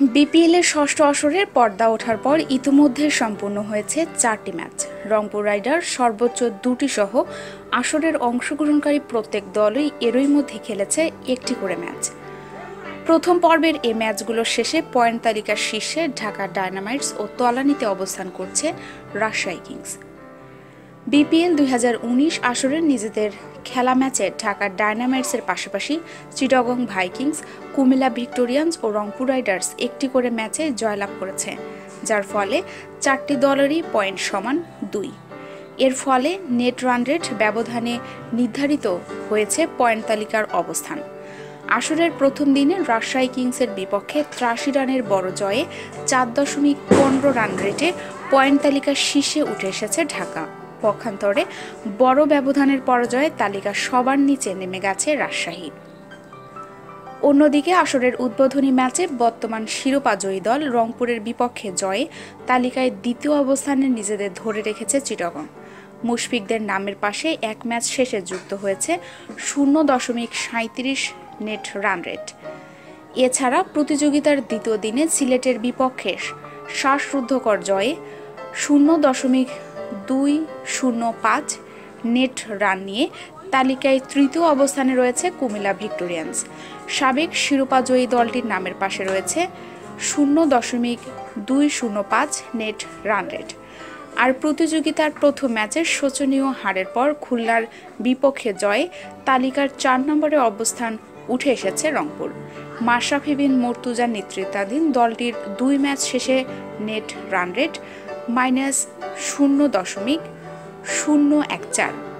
বিপিএলের ষষ্ঠ আসরের পর্দা ওঠার পর ইতিমধ্যে সম্পূর্ণ হয়েছে চারটি ম্যাচ। রংপুর রাইডার সর্বোচ্চ দুটি সহ আসরের অংশগ্রহণকারী প্রত্যেক দলই এরই মধ্যে খেলেছে একটি করে ম্যাচ। প্রথম পর্বের এই ম্যাচগুলোর শেষে পয়েন্ট তালিকার শীর্ষে ঢাকা ডায়নামাইটস ও তলানিতে অবস্থান করছে রাজশাহী কিংস। বিপিএল দুই হাজার উনিশ আসরের নিজেদের খেলা ম্যাচে ঢাকার ডায়নামাইটসের পাশাপাশি চিটাগং ভাইকিংস, কুমিল্লা ভিক্টোরিয়ান্স ও রংপুর রাইডার্স একটি করে ম্যাচে জয়লাভ করেছে, যার ফলে চারটি দলেরই পয়েন্ট সমান দুই। এর ফলে নেট রান রেট ব্যবধানে নির্ধারিত হয়েছে পয়েন্ট তালিকার অবস্থান। আসরের প্রথম দিনে রাজশাহী কিংসের বিপক্ষে ত্রাশি রানের বড় জয়ে চার দশমিক পনেরো রান রেটে পয়েন্ট তালিকার শীর্ষে উঠে এসেছে ঢাকা। পক্ষান্তরে বড় ব্যবধানের পরাজয়ে তালিকা সবার নিচে নেমে গেছে রাজশাহী। অন্যদিকে আসরের উদ্বোধনী ম্যাচে বর্তমান শিরোপা জয়ী দল রংপুরের বিপক্ষে জয়ে তালিকায় দ্বিতীয় অবস্থানে নিজেদের ধরে রেখেছে চিটগং। মুশফিকদের নামের পাশে এক ম্যাচ শেষে যুক্ত হয়েছে শূন্য দশমিক সাঁত্রিশ নেট রান রেট। এছাড়া প্রতিযোগিতার দ্বিতীয় দিনে সিলেটের বিপক্ষে শ্বাসরুদ্ধকর জয়ে শূন্য দশমিক দুই শূন্য পাঁচ নেট রান নিয়ে তালিকায় তৃতীয় অবস্থানে রয়েছে কুমিল্লা ভিক্টোরিয়ান্স। সাবেক শিরোপাজয়ী দলটির নামের পাশে রয়েছে শূন্য দশমিক দুই শূন্য পাঁচ নেট রান রেট। আর প্রতিযোগিতার প্রথম ম্যাচের শোচনীয় হারের পর খুলনার বিপক্ষে জয়ে তালিকার চার নম্বরে অবস্থান উঠে এসেছে রংপুর। মাশরাফি বিন মর্তুজার নেতৃত্বাধীন দলটির দুই ম্যাচ শেষে নেট রান রেট মাইনাস শূন্য দশমিক শূন্য এক চার।